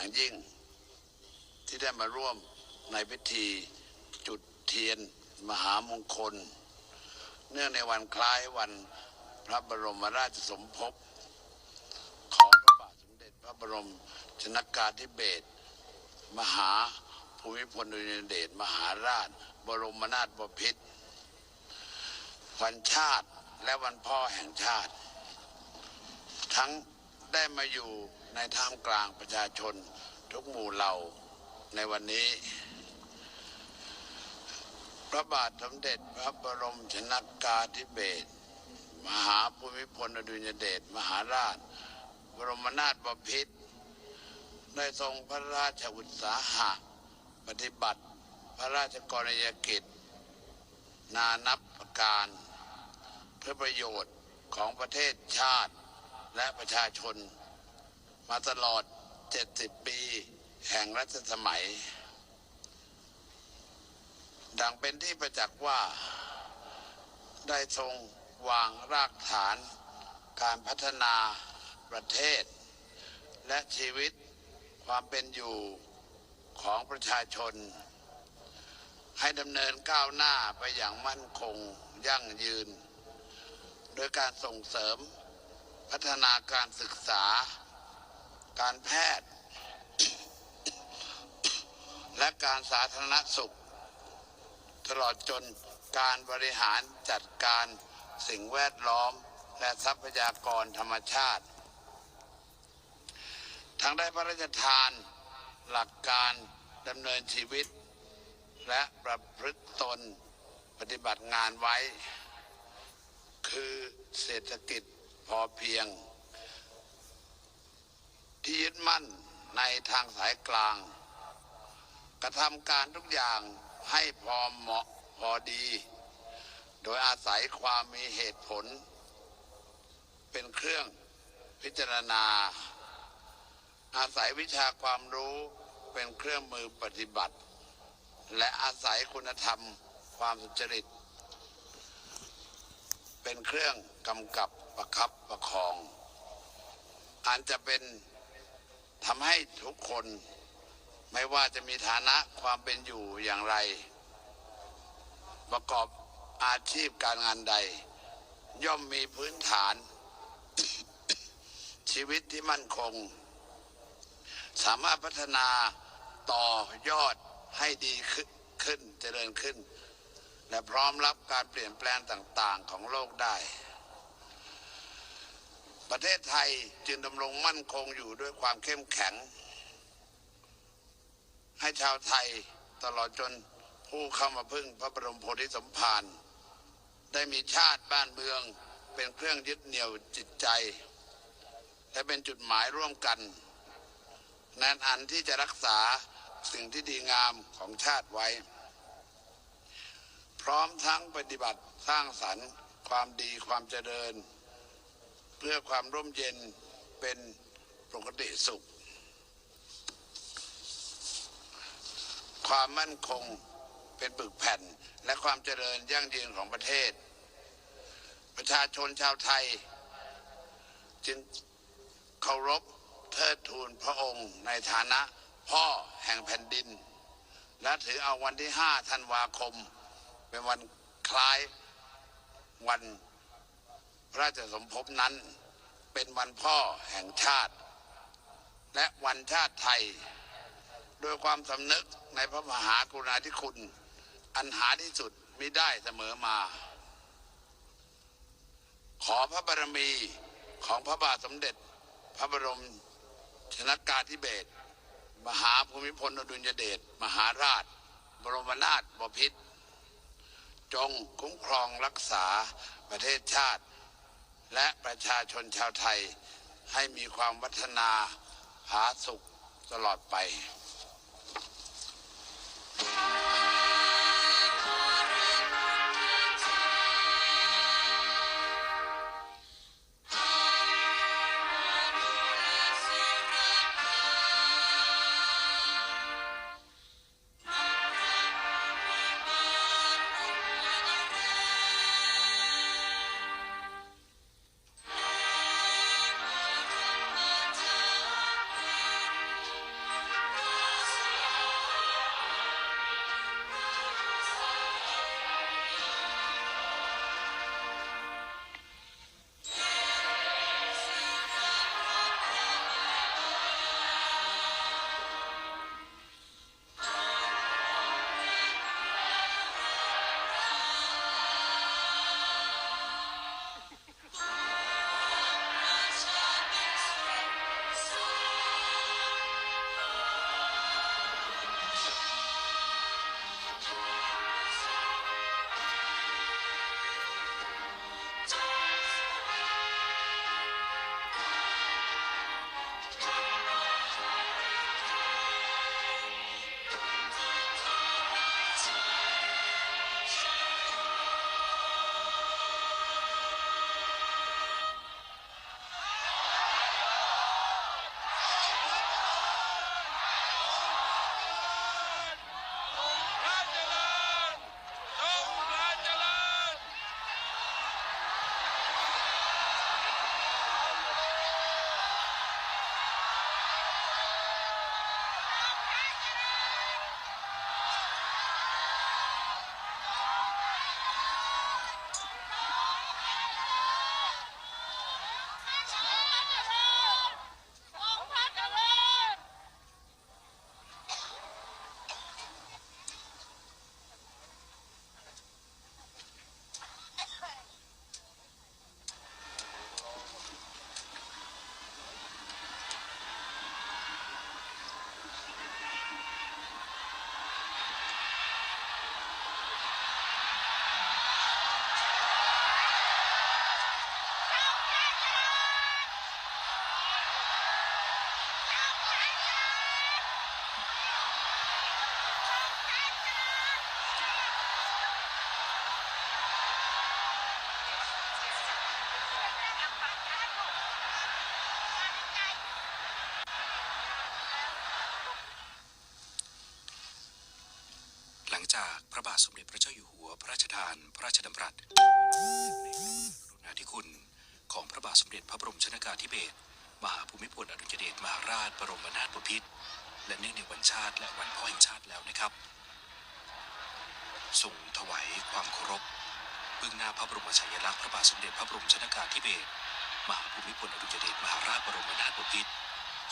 อย่างยิ่ง ที่ได้มาร่วมในพิธีจุดเทียนมหามงคล เนื่องในวันคล้ายวันพระบรมราชสมภพของพระบาทสมเด็จพระบรมชนกาธิเบศรมหาภูมิพลอดุลยเดชมหาราช บรมนาถบพิตรวันชาติและวันพ่อแห่งชาติ ทั้งได้มาอยู่ ในท่ามกลางประชาชนทุกหมู่เหล่าในวันนี้ พระบาทสมเด็จพระบรมชนกาธิเบศรมหาภูมิพลอดุลยเดชมหาราช บรมนาถบพิตรได้ทรงพระราชอุตสาหะ ปฏิบัติพระราชกรณียกิจ นานับประการเพื่อประโยชน์ของประเทศชาติและประชาชน มาตลอด 70 ปี แห่งรัชสมัย ดังเป็นที่ประจักษ์ว่า ได้ทรงวางรากฐาน การพัฒนาประเทศ และชีวิตความเป็นอยู่ของประชาชน ให้ดำเนินก้าวหน้าไปอย่างมั่นคงยั่งยืน โดยการส่งเสริมพัฒนาการศึกษา การแพทย์ และการสาธารณสุข ตลอดจนการบริหารจัดการสิ่งแวดล้อมและทรัพยากรธรรมชาติ ทั้งได้พระราชทานหลักการดำเนินชีวิต และประพฤติตนปฏิบัติงานไว้ คือเศรษฐกิจพอเพียง ที่ยึดมั่นในทางสายกลาง กระทำการทุกอย่างให้พอเหมาะพอดี โดยอาศัยความมีเหตุผล เป็นเครื่องพิจารณา อาศัยวิชาความรู้เป็นเครื่องมือปฏิบัติ และอาศัยคุณธรรมความสุจริต เป็นเครื่องกำกับประคับประคองอันจะเป็น ทำให้ทุกคนไม่ว่าจะมีฐานะความเป็นอยู่อย่างไร ประกอบอาชีพการงานใด ย่อมมีพื้นฐาน ชีวิตที่มั่นคง สามารถพัฒนาต่อยอดให้ดีขึ้นขึ้นเจริญขึ้น และพร้อมรับการเปลี่ยนแปลงต่าง ๆ ของโลกได้ ประเทศไทยจึงดำรงมั่นคงอยู่ด้วยความเข้มแข็ง ให้ชาวไทยตลอดจนผู้เข้ามาพึ่งพระบรมโพธิสมภารได้มีชาติบ้านเมืองเป็นเครื่องยึดเหนี่ยวจิตใจ และเป็นจุดหมายร่วมกันแนนอันที่จะรักษาสิ่งที่ดีงามของชาติไว้ พร้อมทั้งปฏิบัติสร้างสรรค์ความดีความเจริญ เพื่อความร่มเย็นเป็นปกติสุข ความมั่นคงเป็นปึกแผ่น และความเจริญยั่งยืนของประเทศ ประชาชนชาวไทย จึงเคารพเทิดทูนพระองค์ในฐานะพ่อแห่งแผ่นดิน และถือเอาวันที่ 5 ธันวาคม เป็นวันคล้ายวัน พระราชสมภพนั้นเป็นวันพ่อแห่งชาติ และวันชาติไทย โดยความสำนึกในพระมหากรุณาธิคุณ อันหาที่สุดมิได้เสมอมา ขอพระบารมีของพระบาทสมเด็จ พระบรมชนกาธิเบศรมหาภูมิพลอดุลยเดชมหาราช บรมนาถบพิตรจงคุ้มครองรักษาประเทศชาติ และประชาชนชาวไทยให้มีความวัฒนาผาสุขตลอดไป สมเด็จพระเจ้าอยู่หัวพระราชทาน พระราชดำรัสในพระมหากรุณาธิคุณของพระบาทสมเด็จพระบรมชนากาธิเบศรมหาภูมิพลอดุลยเดชมหาราชบรมนาถบพิตรและเนื่องในวันชาติและวันพ่อแห่งชาติแล้วนะครับทรงถวายความเคารพเบื้องหน้าพระบรมฉายาลักษณ์พระบาทสมเด็จพระบรมชนากาธิเบศรมหาภูมิพลอดุลยเดชมหาราชบรมนาถบพิตร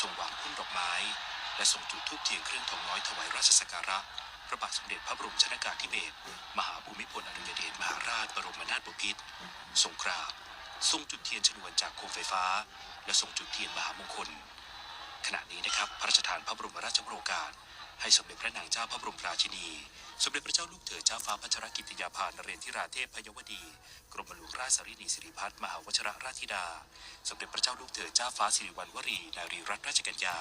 ทรงวางพุ่มดอกไม้ และทรงจุดธูปเทียนเครื่องทองน้อยถวายราชสักการะ พระบาทสมเด็จพระบรมชนากาธิเบศรมหาภูมิพลอดุลยเดชมหาราชบรมนาถบพิตรทรงกราบทรงจุดเทียนชนวนจากโคมไฟฟ้า และทรงจุดเทียนมหามงคล ขณะนี้นะครับพระราชทานพระบรมราชโองการ ให้สมเด็จพระนางเจ้าพระบรมราชินี สมเด็จพระเจ้าลูกเธอเจ้าฟ้าพัชรกิติยาภานเรนทิราเทพพยวดี กรมหลวงราชสารินีสิริพัฒน์มหาวชรราชธิดา สมเด็จพระเจ้าลูกเธอเจ้าฟ้าสิริวัณวรีนารีรัตนราชกัญญา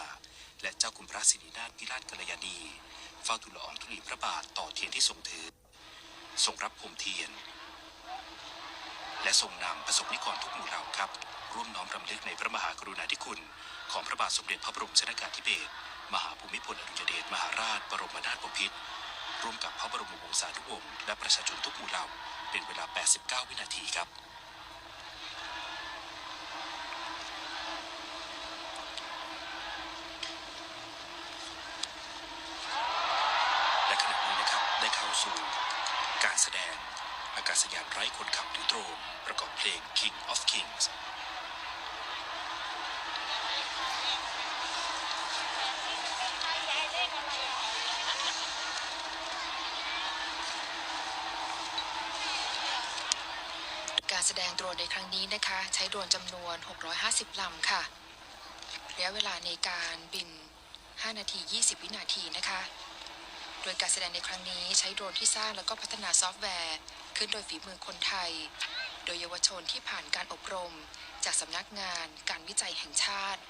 และเจ้าคุณพระสิรินาถพิราชกัลยาณี เฝ้าทูลละอองธุลีพระบาทต่อเทียนที่ทรงถือ ทรงรับพรมเทียน และทรงนำประสบนิกรทุกหมู่เหล่าครับ ร่วมน้อมรำลึกในพระมหากรุณาธิคุณ ของพระบาทสมเด็จพระบรมชนากาธิเบศรมหาภูมิพลอดุลยเดชมหาราช บรมนาถบพิตรร่วมกับพระบรมวงศานุวงศ์และประชาชนทุกหมู่เหล่าเป็นเวลา 89 วินาทีครับ และขณะนี้นะครับได้เข้าสู่การแสดงอากาศยานไร้คนขับหรือโดรนประกอบเพลง King of Kings การแสดงโดรนในครั้งนี้นะคะ ใช้โดรนจำนวน 650 ลำค่ะระยะเวลาในการบิน 5 นาที 20 วินาทีนะคะ โดยการแสดงในครั้งนี้ใช้โดรนที่สร้างแล้วก็พัฒนาซอฟต์แวร์ ขึ้นโดยฝีมือคนไทย โดยเยาวชนที่ผ่านการอบรม จากสำนักงานการวิจัยแห่งชาติ